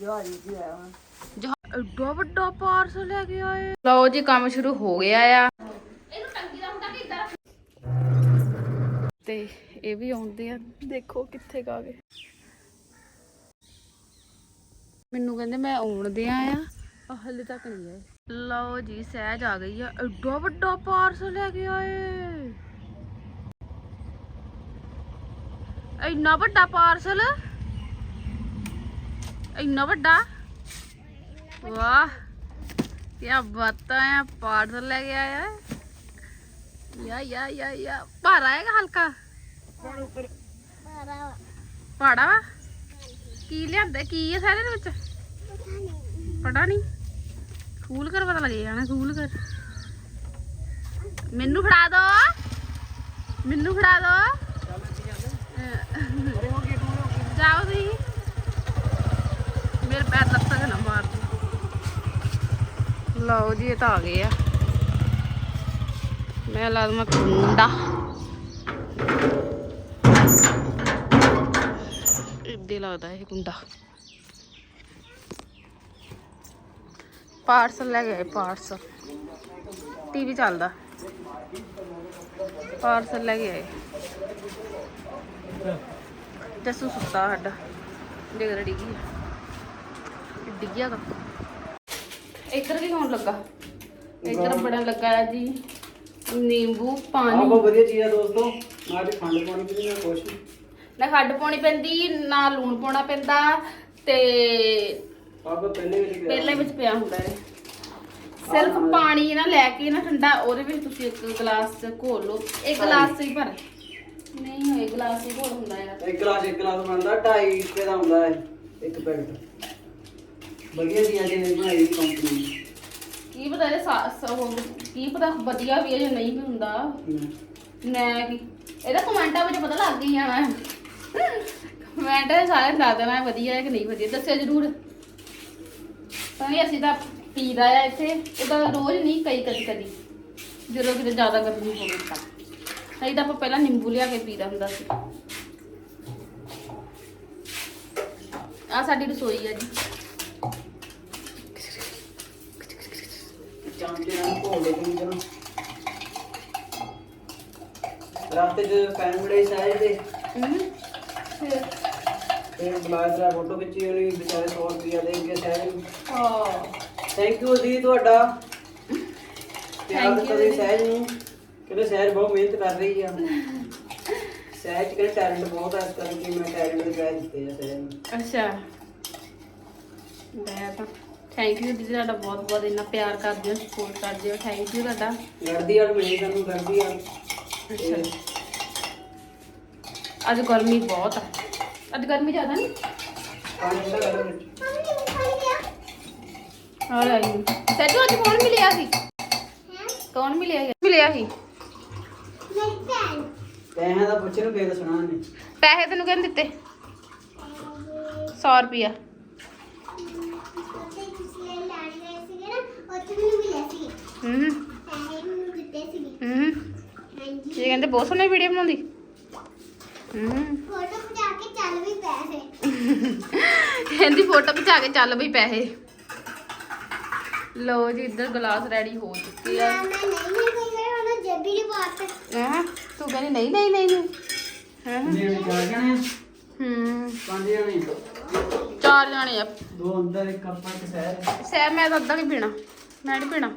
ਜਹਾਜ਼ ਜੀ ਆਇਆ ਹੁਣ ਜਹਾ- ਐਡਾ ਵੱਡਾ ਪਾਰਸਲ ਲੈ ਕੇ ਆਏ ਲਓ ਜੀ ਕੰਮ ਸ਼ੁਰੂ ਹੋ ਗਿਆ ਆ। ਇਹਨੂੰ ਟੰਗੀ ਦਾ ਹੁੰਦਾ ਕਿ ਇਦਾਂ ਤੇ ਇਹ ਵੀ ਆਉਂਦੇ ਆ। ਦੇਖੋ ਕਿੱਥੇ ਗਾ ਗਏ। ਮੈਨੂੰ ਕਹਿੰਦੇ ਮੈਂ ਆਉਣ ਦਿਆਂ ਆ। ਆ ਹਲੇ ਤੱਕ ਨਹੀਂ ਆਏ। ਲਓ ਜੀ ਸਹਿਜ ਆ ਗਈ ਆ। ਐਡਾ ਵੱਡਾ ਪਾਰਸਲ ਲੈ ਕੇ ਆਏ ਇੰਨਾ ਵੱਡਾ ਪਾਰਸਲ? ਇੰਨਾ ਵੱਡਾ? ਵਾਹ ਕੀ ਬਾਤਾਂ ਆ ਪਾਰਸਲ ਲੈ ਕੇ ਆਇਆ ਯਾ ਯਾ ਯਾ ਯਾ ਭਾਰਾ ਹੈਗਾ ਹਲਕਾ? ਪਾੜਾ ਵਾ। ਕੀ ਲਿਆਂਦਾ ਕੀ ਹੈ ਸਾਰੇ ਦੇ ਵਿੱਚ? ਪਤਾ ਨਹੀਂ। ਖੂਲ ਕਰ ਪਤਾ ਲੱਗੇ ਜਾਣਾ ਖੂਲ ਕਰ ਮੈਨੂੰ ਫੜਾ ਦੋ। ਮੈਨੂੰ ਫੜਾ ਦੋ। ਜਾਓ ਤੁਸੀਂ। ਮੇਰੇ ਪੈਰ ਲੱਤਾਂ ਨਾ ਮਾਰ ਦਿਓ। ਲਓ ਜੀ, ਇਹ ਤਾਂ ਆ ਗਏ ਆ। ਮੈਂ ਲਾ ਦਵਾਂ ਕੁੰਡਾ ਇੱਦੇ ਲੱਗਦਾ ਇਹ ਕੁੰਡਾ ਪਾਰਸਲ ਲੈ ਗਏ ਪਾਰਸਲ। ਟੀਵੀ ਚੱਲਦਾ। ਪਾਰਸਲ ਲੈ ਗਏ ਜੱਸੂ ਸੁੱਤਾ ਸਾਡਾ। ਦੇਖ ਰਿਹਾ ਡਿੱਗੀ ਆ। ਡਿੱਗਿਆ ਗਾ। ਇੱਧਰ ਵੀ ਹੋਣ ਲੱਗਾ। ਇੱਧਰ ਬੜਾ ਲੱਗਾ ਹੈ ਜੀ। ਨਿੰਬੂ ਆਹ ਪਾਣੀ ਬਹੁਤ ਵਧੀਆ ਚੀਜ਼ ਆ ਦੋਸਤੋ। ਮੈਂ ਅੱਜ ਖੰਡ ਪਾਣੀ ਪੀਣੀ ਮੈਂ ਖੁਸ਼ ਹਾਂ। ਨਾ ਖੱਡ ਪਾਉਣੀ ਪੈਂਦੀ ਨਾ ਲੂਣ ਪਾਉਣਾ ਪੈਂਦਾ ਤੇ ਤਾਂ ਪਹਿਲੇ ਵਿੱਚ ਪਿਆ। ਹੁੰਦਾ ਹੈ। ਸਿਰਫ ਪਾਣੀ ਨਾ ਲੈ ਕੇ ਨਾ ਠੰਡਾ ਉਹਦੇ ਵਿੱਚ ਤੁਸੀਂ ਇੱਕ ਗਲਾਸ ਚ ਘੋਲ ਲਓ। ਇੱਕ ਗਲਾਸ ਚ ਹੀ ਭਰ। ਨਹੀਂ ਹੋਏ ਗਲਾਸ ਹੀ ਘੋਲ ਹੁੰਦਾ ਹੈ ਇੱਕ ਗਲਾਸ ਇੱਕ ਗਲਾਸ ਬਣਦਾ 2.5 ਰੁਪਏ ਦਾ ਹੁੰਦਾ ਹੈ ਇੱਕ ਪੈਕਟ। ਵਧੀਆ ਚੀਜ਼ ਆ ਜਿਹਨੇ ਬਣਾਈ ਕੰਪਨੀ ਕੀ ਪਤਾ ਇਹ ਕੀ ਪਤਾ ਵਧੀਆ ਵੀ ਹੈ ਜਾਂ ਨਹੀਂ ਵੀ ਹੁੰਦਾ। ਮੈਂ ਕੀ, ਇਹਦਾ ਕਮੈਂਟਾਂ ਵਿੱਚ ਪਤਾ ਲੱਗ ਗਈ ਜਾਣਾ। ਕਮੈਂਟ ਸਾਰੇ ਦੱਸ ਦੇਣਾ ਵਧੀਆ ਹੈ ਕਿ ਨਹੀਂ ਵਧੀਆ। ਦੱਸਿਓ ਜਰੂਰ। ਤਾਂ ਵੀ ਅਸੀਂ ਤਾਂ ਪੀਦਾ ਆ ਇੱਥੇ। ਉਹਦਾ ਰੋਜ਼ ਨਹੀਂ, ਕਈ, ਕਦੀ ਕਦੀ। ਜਦੋਂ ਕਿਤੇ ਜ਼ਿਆਦਾ ਗਰਮੀ ਹੋਵੇ ਤਾਂ। ਨਹੀਂ ਤਾਂ ਆਪਾਂ ਪਹਿਲਾਂ ਨਿੰਬੂ ਲਿਆ ਕੇ ਪੀਦਾ ਹੁੰਦਾ ਸੀ। ਆ ਸਾਡੀ ਰਸੋਈ ਆ ਜੀ। ਚਮਚੇ ਨਾਲ ਘੋਲ ਦੇ ਕਿੰਨੀ ਜਣਾ ਰਾਤੇ ਚ ਫੈਨ ਬੜੇ ਦੇ ਹਮ ਫਿਰ? ਫਿਰ ਬਲਾਜ ਦਾ ਫੋਟੋ ਖਿੱਚੀ ਉਹਨੇ ਵਿਚਾਰੇ 100 ਰੁਪਿਆ ਦੇ ਕੇ ਸਾਇਜ਼ ਨੂੰ। ਹਾਂ। ਥੈਂਕ ਯੂ ਜੀ ਤੁਹਾਡਾ। ਦਿੱਤਾ you ਜੀ ਜੀ। ਸਹਿਜ ਨੂੰ ਕਹਿੰਦੇ ਸਹਿਜ ਬਹੁਤ ਮਿਹਨਤ ਕਰ ਰਹੀ ਆ। ਸਹਿਜ ਕਹਿੰਦੇ ਟੈਲੈਂਟ ਬਹੁਤ ਹੈ ਇਸ ਕਰਕੇ ਮੈਂ ਟੈਲੈਂਟ ਦੇ ਪੈਸੇ ਦਿੱਤੇ ਆ ਸਹਿਜ ਨੂੰ। ਅੱਛਾ। ਮੈਂ ਤਾਂ ਥੈਂਕ ਯੂ ਦੀਦੀ ਤੁਹਾਡਾ ਬਹੁਤ ਬਹੁਤ ਇੰਨਾ ਪਿਆਰ ਕਰਦੇ ਹੋ ਸਪੋਰਟ ਕਰਦੇ ਹੋ। ਥੈਂਕ ਯੂ ਤੁਹਾਡਾ। ਲੜਦੀ ਆ ਮਿਲੀ ਸਾਨੂੰ ਕਰਦੀ ਆ। ਅੱਛਾ। ਅੱਜ ਗਰਮੀ ਬਹੁਤ ਆ। ਅੱਜ ਗਰਮੀ ਜ਼ਿਆਦਾ ਨਹੀਂ? ਪਾਣੀ ਦਾ ਗੱਲ ਵਿੱਚ ਹਾਂ ਲੈ ਸੱਜੂ ਅੱਜ ਕੌਣ ਮਿਲਿਆ ਸੀ? ਕੌਣ ਮਿਲਿਆ ਸੀ? ਮਿਲਿਆ ਸੀ? ਪੈਸਿਆਂ ਦਾ ਪੁੱਛ ਨੂੰ ਫੇਰ ਦੱਸਣਾ ਨੇ ਪੈਸੇ ਤੈਨੂੰ ਕਿਹਨੇ ਦਿੱਤੇ? 100 ਰੁਪਿਆ ਹੂੰ। ਹੂੰ। ਇਹ ਕਹਿੰਦੇ ਬਹੁਤ ਸੋਹਣੀ ਵੀਡੀਓ ਬਣਾਉਂਦੀ। ਹੂੰ। ਕਹਿੰਦੀ ਫੋਟੋ ਖਿਚਾ ਕੇ ਚੱਲ ਬਈ ਪੈਸੇ। ਲਓ ਜੀ ਇੱਧਰ ਗਲਾਸ ਰੈਡੀ ਹੋ ਚੁੱਕੇ ਆ। ਹਾਂ ਤੂੰ ਕਹਿੰਦੀ ਨਹੀਂ ਨਹੀਂ ਨਹੀਂ ਨਹੀਂ। ਹਾਂ? ਨੇ ਚਾਰ ਜਣੇ ਆ? ਹੂੰ। ਪੰਜ ਜਣੇ। ਚਾਰ ਜਾਣੇ ਆ। ਦੋ ਅੰਦਰ ਇੱਕ ਆਪਾਂ ਇੱਕ ਸਹਿਜ ਸੈ ਮੈਂ ਤਾਂ ਅੱਧਾ ਕੀ ਪੀਣਾ। ਮੈਂ ਨਹੀਂ ਪੀਣਾ।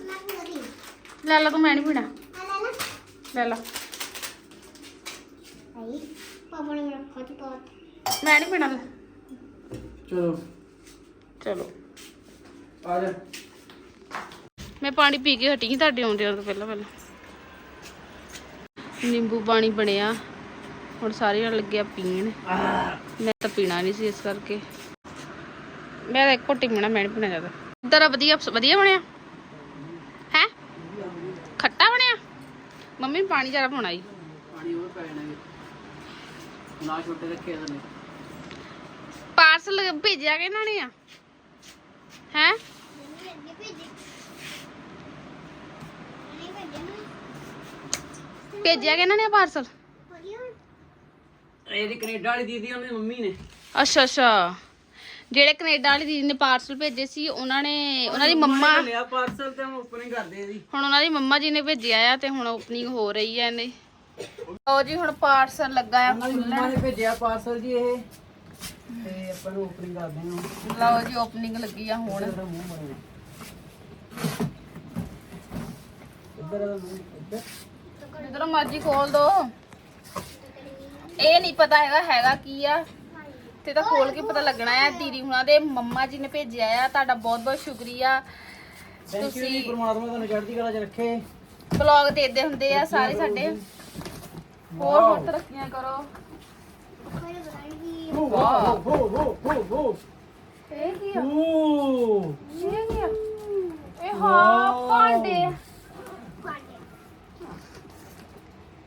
ਲੈ ਲਾ ਤੂੰ ਮੈਂ ਨਹੀਂ ਪੀਣਾ। ਲੈ ਲਾ। ਪਾਪਾ ਨੇ ਮੈਂ ਨਹੀਂ ਪੀਣਾ ਲੈ। ਚਲੋ। ਚਲੋ। ਆ ਜਾ। ਮੈਂ ਪਾਣੀ ਪੀ ਕੇ ਹਟੀ ਸੀ ਤੁਹਾਡੇ ਆਉਂਦੇ ਤੋਂ ਪਹਿਲਾਂ ਪਹਿਲਾਂ। ਨਿੰਬੂ ਪਾਣੀ ਬਣਿਆ। ਹੁਣ ਸਾਰੇ ਜਣ ਲੱਗਿਆ ਪੀਣ। ਮੈਂ ਤਾਂ ਪੀਣਾ ਨਹੀਂ ਸੀ ਇਸ ਕਰਕੇ। ਮੈਂ ਤਾਂ ਇੱਕ ਘੁੱਟੀ ਪੀਣਾ ਮੈਂ ਨਹੀਂ ਪੀਣਾ ਜ਼ਿਆਦਾ। ਤੇਰਾ ਵਧੀਆ ਵਧੀਆ ਬਣਿਆ ਹੈ ਖੱਟਾ ਬਣਿਆ ਮੰਮੀ ਨੂੰ ਪਾਣੀ ਜ਼ਿਆਦਾ ਪਾਉਣਾ ਜੀ। ਪਾਣੀ ਉਹ ਪੈਣਾ ਨਾ ਛੋਟੇ ਰੱਖੇ ਉਹਨੇ। ਪਾਰਸਲ ਭੇਜਿਆ ਕਿ ਇਹਨਾਂ ਨੇ ਆ? ਹੈ? ਮੰਮੀ ਅੱਗੇ ਭੇਜੇ ਨਹੀਂ ਭੇਜੇ ਨਾ ਭੇਜਿਆ ਕਿ ਇਹਨਾਂ ਨੇ ਪਾਰਸਲ? ਇਹਦੀ ਕੈਨੇਡਾ ਵਾਲੀ ਦੀਦੀ ਉਹਨੇ ਮੰਮੀ ਨੇ। ਅੱਛਾ ਅੱਛਾ। ਜਿਹੜੇ ਕੈਨੇਡਾ ਵਾਲੀ ਦੀਦੀ ਨੇ ਪਾਰਸਲ ਭੇਜੇ ਸੀ ਉਹਨਾਂ ਨੇ ਉਹਨਾਂ ਦੀ ਮੰਮਾ ਲਿਆ ਪਾਰਸਲ ਤੇ ਹੁਣ ਓਪਨਿੰਗ ਕਰਦੇ ਆ ਜੀ। ਹੁਣ ਉਹਨਾਂ ਦੀ ਮੰਮਾ ਜੀ ਨੇ ਭੇਜਿਆ ਆ ਤੇ ਹੁਣ ਓਪਨਿੰਗ ਹੋ ਰਹੀ ਹੈ ਇਹਨੇ। ਲਓ ਜੀ ਹੁਣ ਪਾਰਸਲ ਲੱਗਾ ਆ ਉਹਨਾਂ ਦੀ ਮੰਮਾ ਨੇ ਭੇਜਿਆ ਪਾਰਸਲ ਜੀ ਇਹ। ਤੇ ਆਪਾਂ ਨੂੰ ਓਪਨਿੰਗ ਕਰਦੇ ਹਾਂ। ਲਓ ਜੀ ਓਪਨਿੰਗ ਲੱਗੀ ਆ ਹੁਣ। ਇੱਧਰ ਮੂੰਹ ਬਣਿਆ ਇੱਧਰ ਇੱਧਰ। ਜਿੱਧਰੋਂ ਮਰਜ਼ੀ ਖੋਲ ਦੋ। ਇਹ ਨਹੀਂ ਪਤਾ ਹੈਗਾ ਹੈਗਾ ਕੀ ਆ। ਤੇ ਤਾਂ ਖੋਲ ਕੇ ਪਤਾ ਲੱਗਣਾ ਆ ਦੀਦੀ ਹੁਣਾਂ ਦੇ ਮੰਮਾ ਜੀ ਨੇ ਭੇਜਿਆ ਆ ਤੁਹਾਡਾ ਬਹੁਤ ਬਹੁਤ ਸ਼ੁਕਰੀਆ। ਥੈਂਕ ਯੂ ਜੀ ਤੁਸੀਂ ਪਰਮਾਤਮਾ ਤੁਹਾਨੂੰ ਚੜ੍ਹਦੀ ਕਲਾ 'ਚ ਰੱਖੇ। ਬਲੌਗ ਦੇਦੇ ਹੁੰਦੇ ਆ ਸਾਰੇ ਸਾਡੇ। ਹੋਰ ਹੋਰ ਤਰੱਕੀਆਂ ਕਰੋ। ਹੋ ਹੋ ਹੋ ਹੋ ਹੋ ਹੋ ਇਹ ਕੀ ਆ? ਓ ਇਹ ਕੀ ਆ? ਇਹ ਹਾਂ ਭਾਂਡੇ। ਪਾਂਡੇ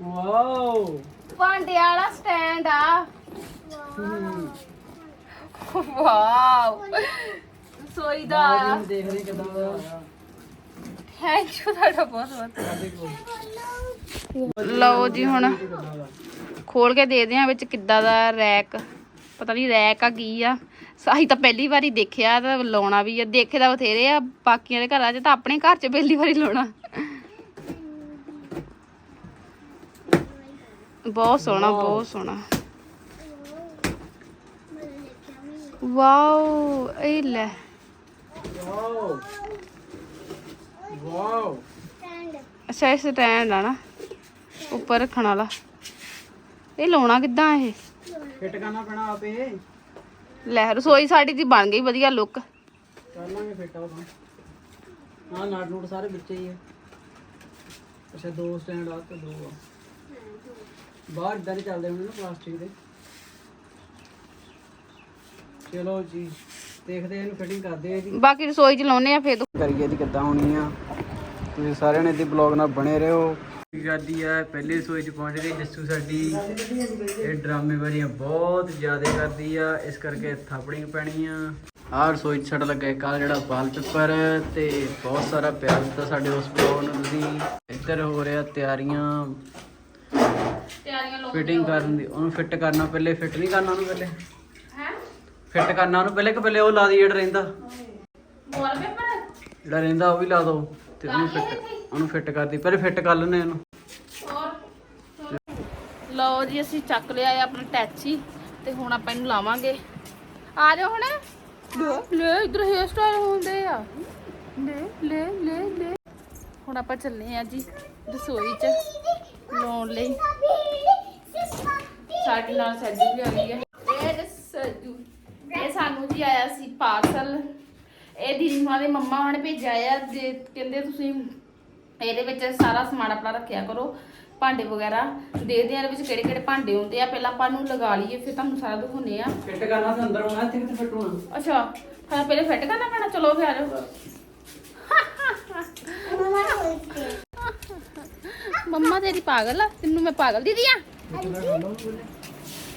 ਵਾਓ ਭਾਂਡੇ ਵਾਲਾ ਸਟੈਂਡ ਆ। ਵਾਓ। ਸੋਈ ਦਾ। ਆਹ ਜੀ ਕਿਦਾਂ ਦਾ ਥੈਂਕ ਯੂ ਤੁਹਾਡਾ ਬਹੁਤ ਬਹੁਤ। ਲਓ ਜੀ ਹੁਣ ਖੋਲ ਕੇ ਦੇਖਦੇ ਆ ਵਿੱਚ ਕਿੱਦਾਂ ਦਾ ਰੈਕ, ਪਤਾ ਨਹੀਂ ਰੈਕ ਆ ਕੀ ਆ। ਸਾਹੀ ਤਾਂ ਪਹਿਲੀ ਵਾਰੀ ਦੇਖਿਆ, ਤਾਂ ਲਾਉਣਾ ਵੀ ਆ। ਦੇਖੇ ਤਾਂ ਬਥੇਰੇ ਆ, ਬਾਕੀਆਂ ਦੇ ਘਰਾਂ 'ਚ ਤਾਂ ਆਪਣੇ ਘਰ 'ਚ ਪਹਿਲੀ ਵਾਰੀ ਲਾਉਣਾ। ਬਹੁਤ ਸੋਹਣਾ ਬਹੁਤ ਸੋਹਣਾ। ਵਾਓ ਇਹ ਲੈ। ਵਾਓ ਵਾਓ ਅੱਛਾ ਇਹ ਸਟੈਂਡ ਆ ਨਾ ਉੱਪਰ ਰੱਖਣ ਵਾਲਾ। ਇਹ ਲਾਉਣਾ ਕਿੱਦਾਂ ਇਹ? ਫਿੱਟ ਕਰਨਾ ਪੈਣਾ ਆਪੇ। ਲੈ ਰਸੋਈ ਸਾਡੀ ਦੀ ਬਣ ਗਈ ਵਧੀਆ ਲੁੱਕ ਕਰ ਲਾਂਗੇ ਫਿੱਟ ਆ ਤਾਂ। ਹਾਂ ਨਾਟ ਨੂਟ ਸਾਰੇ ਵਿੱਚ ਹੀ ਆ। ਅੱਛਾ ਦੋ ਸਟੈਂਡ ਆ ਤੇ ਦੋ ਆ। ਬਾਹਰ ਇਦਾਂ ਚੱਲਦੇ ਹੁੰਦੇ ਨਾ ਪਲਾਸਟਿਕ ਦੇ। ਚਲੋ ਜੀ ਦੇਖਦੇ ਆ ਇਹਨੂੰ ਫਿਟਿੰਗ ਕਰਦੇ ਆ ਜੀ ਬਾਕੀ ਰਸੋਈ 'ਚ ਲਾਉਨੇ ਆ ਫੇਰ। ਕਰੀਏ ਦੀ ਕਿੱਦਾਂ ਹੋਣੀ ਆ? ਤੁਸੀਂ ਸਾਰਿਆਂ ਨੇ ਦੀ ਬਲੌਗ ਨਾਲ ਬਣੇ ਰਹੋ। ਕਰਦੀ ਆ ਪਹਿਲੇ ਰਸੋਈ ਚ ਪਹੁੰਚ ਗਈ ਜੱਸੂ ਸਾਡੀ। ਇਹ ਡਰਾਮੇ ਵਾਰੀਆਂ ਬਹੁਤ ਜ਼ਿਆਦਾ ਕਰਦੀ ਆ ਇਸ ਕਰਕੇ ਥਾਪੜੀਆਂ ਪੈਣੀਆਂ। ਆਹ ਰਸੋਈ ਚ ਸਾਡਾ ਲੱਗਾ ਕੱਲ ਜਿਹੜਾ ਵਾਲ ਪੇਪਰ ਤੇ ਬਹੁਤ ਸਾਰਾ ਪਿਆਰ ਦਿੱਤਾ ਸਾਡੇ ਉਸ ਬਲੌਗ ਨੂੰ ਤੁਸੀਂ। ਇੱਧਰ ਹੋ ਰਿਹਾ ਤਿਆਰੀਆਂ। ਫਿਟਿੰਗ ਕਰਨ ਦੀ ਉਹਨੂੰ ਫਿੱਟ ਕਰਨਾ ਪਹਿਲੇ ਫਿੱਟ ਨਹੀਂ ਕਰਨਾ ਉਹਨੂੰ ਪਹਿਲੇ। ਹੈ? ਫਿੱਟ ਕਰਨਾ ਉਹਨੂੰ ਪਹਿਲੇ ਕਿ ਪਹਿਲੇ ਉਹ ਲਾ ਦੀ ਜਿਹੜਾ ਰਹਿੰਦਾ। ਵਾਲਪੇਪਰ? ਜਿਹੜਾ ਰਹਿੰਦਾ ਉਹ ਵੀ ਲਾ ਦੋ ਤੇ ਉਹਨੂੰ ਫਿੱਟ ਉਹਨੂੰ ਫਿੱਟ ਕਰਦੀ ਪਹਿਲੇ ਫਿੱਟ ਕਰ ਲੈਣੇ ਇਹਨੂੰ ਹੋਰ? ਲਓ ਜੀ ਅਸੀਂ ਚੱਕ ਲਿਆ ਹੈ ਆਪਣਾ ਟੈਚੀ ਤੇ ਹੁਣ ਆਪਾਂ ਇਹਨੂੰ ਲਾਵਾਂਗੇ। ਆ ਜਾਓ ਹੁਣ। ਲੈ। ਇਧਰ ਹੇਅਰ ਸਟਾਈਲ ਹੁੰਦੇ ਆ। ਲੈ ਲੈ ਲੈ ਲੈ। ਹੁਣ ਆਪਾਂ ਚੱਲੇ ਆ ਜੀ ਰਸੋਈ 'ਚ ਲਾਉਣ ਲਈ। ਸਾਡੇ ਨਾਲ ਸੱਜੂ ਵੀ ਆ ਗਈ ਹੈ। ਇਹ ਸੱਜੂ। ਇਹ ਸਾਨੂੰ ਜੀ ਆਇਆ ਸੀ ਪਾਰਸਲ। ਇਹ ਦੀਦੀ ਮਾਂ ਦੇ ਮੰਮਾ ਉਹਨਾਂ ਨੇ ਭੇਜਿਆ ਆ। ਜੇ ਕਹਿੰਦੇ ਤੁਸੀਂ ਇਹਦੇ ਵਿੱਚ ਸਾਰਾ ਸਮਾਨ ਆਪਣਾ ਰੱਖਿਆ ਕਰੋ ਭਾਂਡੇ ਵਗੈਰਾ। ਦੇਖਦੇ ਆ ਇਹਦੇ ਵਿੱਚ ਕਿਹੜੇ ਕਿਹੜੇ ਭਾਂਡੇ ਹੁੰਦੇ ਆ। ਪਹਿਲਾਂ ਆਪਾਂ ਨੂੰ ਲਗਾ ਲਈਏ ਫਿਰ ਤੁਹਾਨੂੰ ਸਾਰਾ ਦਿਖਾਉਂਦੇ ਆ ਫਿੱਟ ਕਰਨਾ ਤੇ ਅੰਦਰ ਹੋਣਾ ਇੱਥੇ ਕਿੱਥੇ ਫਿੱਟ ਹੋਣਾ? ਅੱਛਾ ਫਿਰ ਪਹਿਲੇ ਫਿੱਟ ਕਰਨਾ ਪੈਣਾ ਚਲੋ ਫਿਰ। ਆ ਜਾਓ ਮਮਾ ਤੇਰੀ ਪਾਗਲ ਆ ਤੈਨੂੰ ਮੈਂ ਪਾਗਲ ਦੀਦੀ ਆ?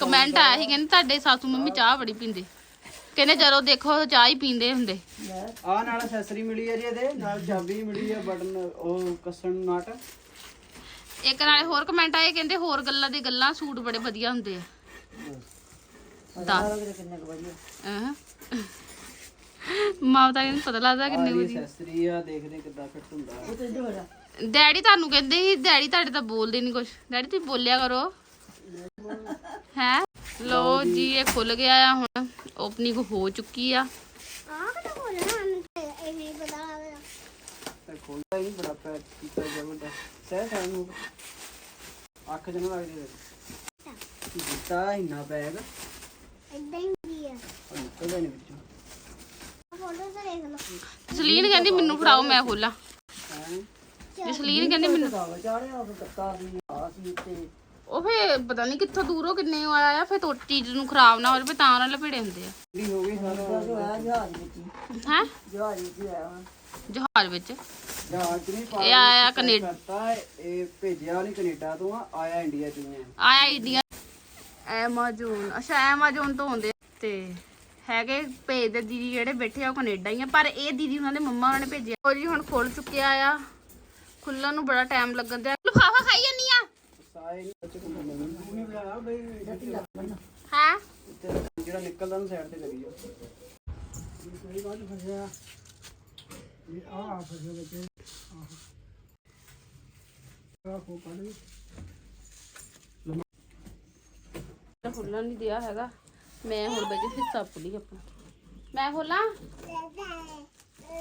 ਕਮੈਂਟ ਆਇਆ ਸੀ ਕਹਿੰਦੇ ਤੁਹਾਡੇ ਸਾਸੂ ਮੰਮੀ ਚਾਹ ਬੜੀ ਪੀਂਦੇ। ਕਹਿੰਦੇ ਜਦੋਂ ਦੇਖੋ ਚਾਹ ਹੀ ਪੀਂਦੇ ਹੁੰਦੇ। ਆ ਨਾਲ ਅਸੈਸਰੀ ਮਿਲੀ ਹੈ ਜੀ ਇਹਦੇ ਨਾਲ ਚਾਬੀ ਮਿਲੀ ਹੈ ਬਟਨ ਉਹ ਕਸਣ ਨਾਟ। ਇੱਕ ਨਾਲੇ ਹੋਰ ਕਮੈਂਟ ਆਏ ਕਹਿੰਦੇ ਹੋਰ ਗੱਲਾਂ ਦੀ ਗੱਲਾਂ ਸੂਟ ਬੜੇ ਵਧੀਆ ਹੁੰਦੇ ਆ। ਦੱਸ। ਕਿੰਨੇ ਕੁ ਵਧੀਆ ਅਹ। ਮਾਂ ਤਾਂ ਕਹਿੰਦੀ ਪਤਾ ਲੱਗਦਾ ਕਿੰਨੇ ਵਧੀਆ। ਅਸੈਸਰੀ ਆ ਦੇਖਦੇ ਕਿੱਦਾਂ ਫਿੱਟ ਹੁੰਦਾ। ਡੈਡੀ ਤੁਹਾਨੂੰ ਕਹਿੰਦੇ ਸੀ ਡੈਡੀ ਤੁਹਾਡੇ ਤਾਂ ਬੋਲਦੇ ਨਹੀਂ ਕੁਝ ਡੈਡੀ ਤੁਸੀਂ ਬੋਲਿਆ ਕਰੋ। ਹੈ? ਲੋ ਜੀ ਇਹ ਖੁੱਲ ਗਿਆ ਆ ਹੁਣ। ਓਪਨਿੰਗ ਹੋ ਚੁੱਕੀ ਆ। ਆਹ ਕਿਹੜਾ ਬੋਲਣਾ ਮੈਨੂੰ ਤੇ ਇਹ ਨਹੀਂ ਪਤਾ ਲੱਗਦਾ ਤੇ ਖੋਲਦਾ ਹੀ ਬੜਾ ਪੈਕ ਕੀਤਾ ਜਬਰਦਾ ਸਹਿ ਸਾਨੂੰ ਅੱਖ ਜਨ ਲੱਗਦੀ ਹੈ। ਦਿੱਤਾ ਇੰਨਾ ਪੈਕ ਇਦਾਂ ਹੀ ਹੁੰਦੀ ਆ? ਨਿਕਲਦਾ ਨਹੀਂ ਵਿੱਚੋਂ। ਫੋਟੋ ਤਾਂ ਦੇਖ ਲਓ। ਜਸਲੀਨ ਕਹਿੰਦੀ ਮੈਨੂੰ ਫੜਾਓ ਮੈਂ ਖੋਲਾਂ। ਹੈਂ? ਜਸਲੀਨ ਕਹਿੰਦੀ ਮੈਨੂੰ ਉਹ ਕੱਤਾ ਸੀ ਆ ਸੀ ਤੇ ਉਹ ਫੇ ਪਤਾ ਨਹੀਂ ਕਿੱਥੋਂ ਦੂਰੋਂ ਕਿੰਨੇ ਉਹ ਆਇਆ ਫੇ ਤੋ ਚੀਜ਼ ਨੂੰ ਖਰਾਬ ਨਾ ਹੋ ਜਾਵੇ ਤਾਂ ਉਹਨਾਂ ਲਪੇੜੇ ਹੁੰਦੇ ਆ। ਹੋ ਜਹਾਜ਼ ਵਿੱਚ ਇਹ ਆਇਆ ਕੈਨੇਡਾ। ਇਹ ਭੇਜਿਆ ਨਹੀਂ ਕੈਨੇਡਾ ਤੋਂ ਆ ਆਇਆ ਇੰਡੀਆ ਤੋਂ ਹੀ ਆਇਆ ਇੰਡੀਆ। ਐਮਾਜ਼ੋਨ ਅੱਛਾ ਐਮਾਜ਼ੋਨ ਤੋਂ ਹੁੰਦੇ ਆ। ਤੇ ਹੈਗੇ ਭੇਜਦੇ ਦੀਦੀ ਜਿਹੜੇ ਬੈਠੇ ਆ ਉਹ ਕੈਨੇਡਾ ਹੀ ਆ ਪਰ ਇਹ ਦੀਦੀ ਉਹਨਾਂ ਦੇ ਮੰਮਾ ਉਹਨਾਂ ਨੇ ਭੇਜਿਆ। ਉਹ ਜੀ ਹੁਣ ਖੁੱਲ ਚੁੱਕਿਆ ਆ। ਖੁੱਲਣ ਨੂੰ ਬੜਾ ਟਾਈਮ ਲੱਗਣ ਦਿਆ। ਲਫਾਫਾ ਖਾਈ ਜਾਨੀ ਆ? ਸਾਏ ਨਹੀਂ ਬੱਚੇ ਕੋਲ ਨਹੀਂ ਬੁਲਾਇਆ ਬਈ ਹੈ? ਤੇ ਜਿਹੜਾ ਨਿਕਲਦਾ ਨੂੰ ਸਾਈਡ ਤੇ ਕਰੀ ਜਾ ਖੁੱਲਣ ਨਹੀਂ ਦਿਆ ਹੈਗਾ, ਮੈਂ ਹੁਣ ਬਜੇ ਹਿੱਸਾ ਪੁੱਲੀ ਆਪਣਾ। ਮੈਂ ਖੋਲਾਂ?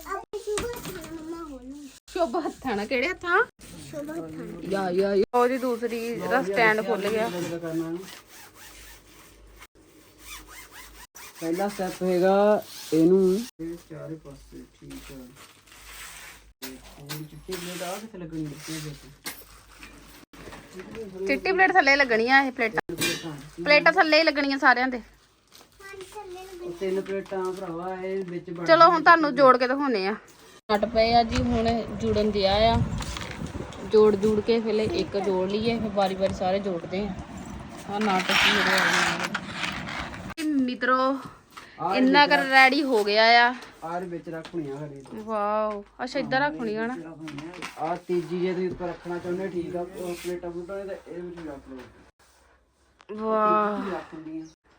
ਆਪਣੇ ਸ਼ੁਭ ਖਾਣਾ ਮੰਮਾ ਹੋਣੀ ਸ਼ੁਭ ਹੱਥਾਂ ਨਾਲ ਕਿਹੜੇ ਹੱਥਾਂ? ਸ਼ੁਭ ਖਾਣਾ ਯਾ ਯਾ ਯਾ। ਉਹਦੀ ਦੂਸਰੀ ਦਾ ਸਟੈਂਡ ਖੁੱਲ ਗਿਆ। ਲੱਗਦਾ ਕਰਨਾ ਇਹਨੂੰ। ਪਹਿਲਾ ਸਟੈਪ ਹੋਏਗਾ ਇਹਨੂੰ। ਇਹ ਚਾਰੇ ਪਾਸੇ ਠੀਕ ਹੈ ਤੇ ਪੂਰੀ ਚਿੱਟੀ ਪਲੇਟ ਆ ਕਿੱਥੇ ਲੱਗਣੀ ਹੈ ਇਹ ਦੇਖੋ ਚਿੱਟੀ ਪਲੇਟ ਥੱਲੇ ਲੱਗਣੀਆਂ ਇਹ ਪਲੇਟਾਂ ਪਲੇਟਾਂ ਥੱਲੇ ਹੀ ਲੱਗਣੀਆਂ ਸਾਰਿਆਂ ਦੇ। ਤਿੰਨ ਪਲੇਟਾਂ ਭਰਾਵਾ ਇਹ ਵਿੱਚ ਬਣ ਚਲੋ ਹੁਣ ਤੁਹਾਨੂੰ ਜੋੜ ਕੇ ਦਿਖਾਉਨੇ ਆ ਨਟ ਪਏ ਆ ਜੀ ਹੁਣ ਜੁੜਨ ਦਿਆ ਆ। ਜੋੜ ਜੂੜ ਕੇ ਫਿਰ ਇੱਕ ਜੋੜ ਲਈਏ ਫਿਰ ਵਾਰੀ ਵਾਰੀ ਸਾਰੇ ਜੋੜਦੇ ਆ। ਆ ਨਾਟਕ ਹੀ ਆ ਗਏ ਮਿੱਤਰੋ ਇੰਨਾ ਕਰ ਰੈਡੀ ਹੋ ਗਿਆ ਆ। ਆਰ ਵਿੱਚ ਰੱਖਣੀਆਂ ਖੜੀ ਵਾਓ ਅੱਛਾ ਇੱਧਰ ਰੱਖਣੀ ਆ ਨਾ। ਆ ਤੀਜੀ ਜੇ ਤੁਸੀਂ ਉੱਪਰ ਰੱਖਣਾ ਚਾਹੁੰਦੇ ਹੋ, ਠੀਕ ਆ ਪਲੇਟਾਂ ਨੇ ਤਾਂ ਇਹਦੇ ਵਿੱਚ ਵੀ ਰੱਖ ਲਓ। ਵਾਹ।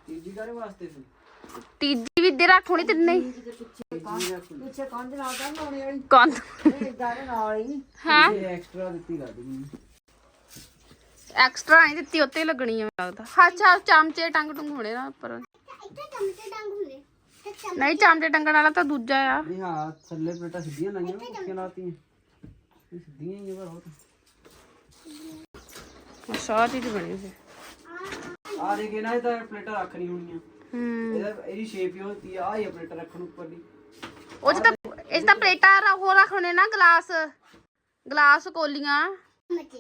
ਤੀਜੀ ਕਾਰੇ ਵਾਸਤੇ ਸੀ ਤੀਜੀ ਵੀ ਇੱਧਰ ਰੱਖਣੀ ਤਿੰਨੇ ਹੀ ਤੀਜੀ ਰੱਖ ਲਓ ਕੰਧ। ਹਾਂ? ਇਹ ਐਕਸਟਰਾ ਦਿੱਤੀ ਲੱਗ ਗਈ ਐਕਸਟਰਾ ਨਹੀਂ ਦਿੱਤੀ ਉੱਤੇ ਹੀ ਲੱਗਣੀ ਆ ਲੱਗਦਾ। ਹਾਂ ਚਾ ਚਮਚੇ ਟੰਗ ਟੁੰਗ ਹੋਣੇ ਨਾ ਉੱਪਰ। ਇੱਥੇ ਚਮਚੇ ਤੇ ਨਹੀਂ ਚਮਚੇ ਟੰਗਣ ਵਾਲਾ ਤਾਂ ਦੂਜਾ ਆ। ਨਹੀਂ ਹਾਂ ਥੱਲੇ ਪਲੇਟਾਂ ਸਿੱਧੀਆਂ ਲਾਈਆਂ ਕਿੱਥੇ ਲਾਤੀਆਂ? ਸਿੱਧੀਆਂ ਹੀ ਪਰ ਉਹ ਤਾਂ। ਸਾਹ ਚੀਜ਼ ਬਣੀ ਸੀ ਆ ਦੇਖੇ ਨਾ ਇਹ ਤਾਂ ਪਲੇਟਾਂ ਰੱਖਣੀ ਹੋਣੀਆਂ। ਹੂੰ। ਇਹਦਾ ਇਹਦੀ ਸ਼ੇਪ ਹੀ ਹੁੰਦੀ ਆ ਆ ਹੀ ਆ ਪਲੇਟਾਂ ਰੱਖਣ ਉੱਪਰ ਦੀ ਉਹ ਚ ਤਾਂ ਇਸ ਤਾਂ ਪਲੇਟਾਂ ਰ- ਹੋਰ ਰੱਖਣੇ ਨਾ ਗਲਾਸ। ਗਲਾਸ ਕੋਲੀਆਂ। ਚਮਚੇ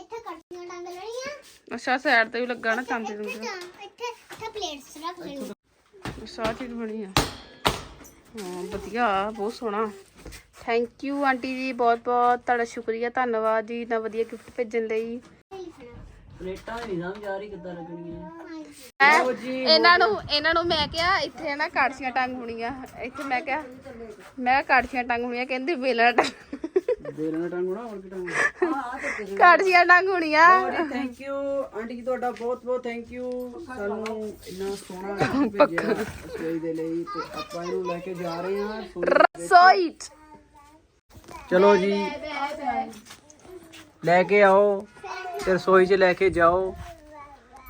ਇੱਥੇ ਕੜਛੀਆਂ ਡੰਗ ਲੈਣੀਆਂ ਅੱਛਾ ਸਾਈਡ ਤੇ ਵੀ ਲੱਗਾ ਨਾ ਚਮਚੇ ਇੱਥੇ ਟੰਗੇ ਚਮ- ਇੱਥੇ ਇੱਥੇ ਪਲੇਟਸ ਰੱਖ ਲੈਣੀ ਸਾਹ ਚੀਜ਼ ਬਣੀ ਆ। ਹਾਂ ਵਧੀਆ ਬਹੁਤ ਸੋਹਣਾ। ਥੈਂਕ ਯੂ ਆਂਟੀ ਜੀ ਬਹੁਤ ਬਹੁਤ ਤੁਹਾਡਾ ਸ਼ੁਕਰੀਆ ਧੰਨਵਾਦ ਜੀ ਇੰਨਾ ਵਧੀਆ ਗਿਫਟ ਭੇਜਣ ਲਈ। ਪਲੇਟਾਂ ਨਹੀਂ ਸਮਝ ਆ ਰਹੀ ਕਿੱਦਾਂ ਲੱਗਣੀਆਂ ਹੈਂ? ਇਹਨਾਂ ਨੂੰ ਇਹਨਾਂ ਨੂੰ ਮੈਂ ਕਿਹਾ ਇੱਥੇ ਨਾ ਕਾੜਸੀਆਂ ਟੰਗ ਹੋਣੀਆਂ। ਇੱਥੇ ਮੈਂ ਕਿਹਾ ਮੈਂ ਕਾੜਸੀਆਂ ਟੰਗ ਹੋਣੀਆਂ ਕਹਿੰਦੀ ਵੇਲਣਾ ਟੰਗ। ਬੇਲਣਾ ਟੰਗਣਾ ਹੋਰ ਕੀ ਟੰਗਣਾ ਕਾੜਸੀਆਂ ਟੰਗ ਹੋਣੀਆਂ। ਥੈਂਕ ਯੂ ਆਂਟੀ ਜੀ ਤੁਹਾਡਾ ਬਹੁਤ ਬਹੁਤ ਥੈਂਕ ਯੂ ਸਾਨੂੰ ਇੰਨਾ ਸੋਹਣਾ ਭੇਜਿਆ ਰਸੋਈ ਦੇ ਲਈ ਤੇ ਆਪਾਂ ਇਹਨੂੰ ਲੈ ਕੇ ਜਾ ਰਹੇ ਹਾਂ ਰਸੋਈ। ਚਲੋ ਜੀ। ਲੈ ਕੇ ਆਓ ਤੇ ਰਸੋਈ 'ਚ ਲੈ ਕੇ ਜਾਓ।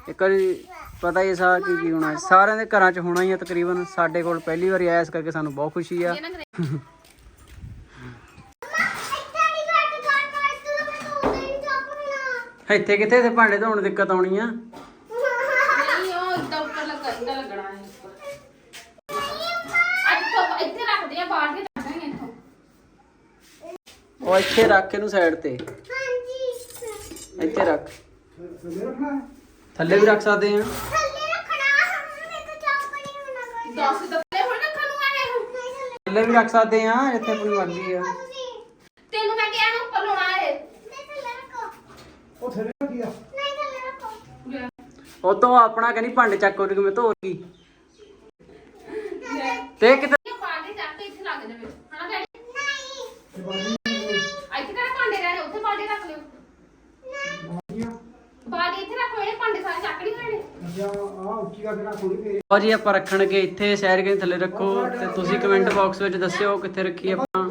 ਇੱਕ ਵਾਰੀ ਪਤਾ ਹੀ ਸਾ ਕੀ ਕੀ ਹੋਣਾ। ਸਾਰਿਆਂ ਦੇ ਘਰਾਂ 'ਚ ਹੋਣਾ ਹੀ ਆ ਤਕਰੀਬਨ। ਸਾਡੇ ਕੋਲ ਪਹਿਲੀ ਵਾਰੀ ਆਇਆ ਇਸ ਕਰਕੇ ਸਾਨੂੰ ਬਹੁਤ ਖੁਸ਼ੀ ਆ। ਨਾ। ਇੱਥੇ ਤਾਂ ਕਿੱਥੇ? ਇੱਥੇ ਭਾਂਡੇ ਧੋਣ ਦੀ ਦਿੱਕਤ ਆਉਣੀ ਆ। ਨਹੀਂ ਉਹ ਇੱਦਾਂ ਉੱਪਰ ਲੱਗਾ ਇੱਦਾਂ ਲੱਗਣਾ ਹੈ ਉੱਪਰ। ਅੱਜ ਤੋਂ ਇੱਥੇ ਰੱਖਦੇ ਆ ਬਾਹਰ ਕੇ ਰੱਖਾਂਗੇ ਇੱਥੋਂ। ਉਹ ਇੱਥੇ ਰੱਖ ਇਹਨੂੰ ਸਾਈਡ ਤੇ। ਹਾਂਜੀ। ਇੱਥੇ ਰੱਖ। ਥੱਲੇ ਵੀ ਰੱਖ ਸਕਦੇ ਆ। ਥੱਲੇ ਰੱਖਣਾ ਮੈਂ ਤਾਂ ਚੱਪ ਨਹੀਂ ਹੋਣਾ ਦਸ ਦੱਲੇ ਹੁਣ ਰੱਖਣ ਨੂੰ ਆਏ ਹੋ। ਥੱਲੇ ਵੀ ਰੱਖ ਸਕਦੇ ਆ ਜਿੱਥੇ ਆਪਣੀ ਮਰਜ਼ੀ ਆ। ਤੈਨੂੰ ਮੈਂ ਕਿਹਾ ਨਾ ਉੱਪਰ ਲਾਉਣਾ ਹੈ ਨਹੀਂ ਥੱਲੇ ਰੱਖੋ। ਉਹ ਥੱਲੇ ਰੱਖਿਆ ਨਹੀਂ ਥੱਲੇ ਰੱਖੋ। ਉਹ ਤੋਂ ਆਪਣਾ ਕਹਿੰਦੀ ਭਾਂਡੇ ਚੱਕ ਉਹ ਕਿਵੇਂ ਧੋ ਗਈ ਤੇ ਕਿਤੇ ਬਾਲਟੀ ਚੱਕ ਕੇ ਇੱਥੇ ਲੱਗ ਜਾਵੇ। ਹਨਾ ਡੈਡੀ? ਨਹੀਂ। ਇੱਥੇ ਕਿਹੜਾ ਭਾਂਡੇ ਰਹਿਣੇ ਉੱਥੇ ਬਾਲਟੀ ਰੱਖ ਲਿਓ ਬਾਲਟੀ ਇੱਥੇ ਰੱਖੋ ਇਹਨੇ ਭਾਂਡੇ ਸਾਰੇ ਚੱਕ ਨਹੀਂ ਲੈਣੇ ਲਓ ਜੀ ਆਪਾਂ ਰੱਖਣਗੇ ਇੱਥੇ ਸ਼ਹਿਰ ਕੇ ਥੱਲੇ ਰੱਖੋ ਤੇ ਤੁਸੀਂ ਕਮੈਂਟ ਬਾਕਸ ਵਿੱਚ ਦੱਸਿਓ ਕਿੱਥੇ ਰੱਖੀ ਆਪਾਂ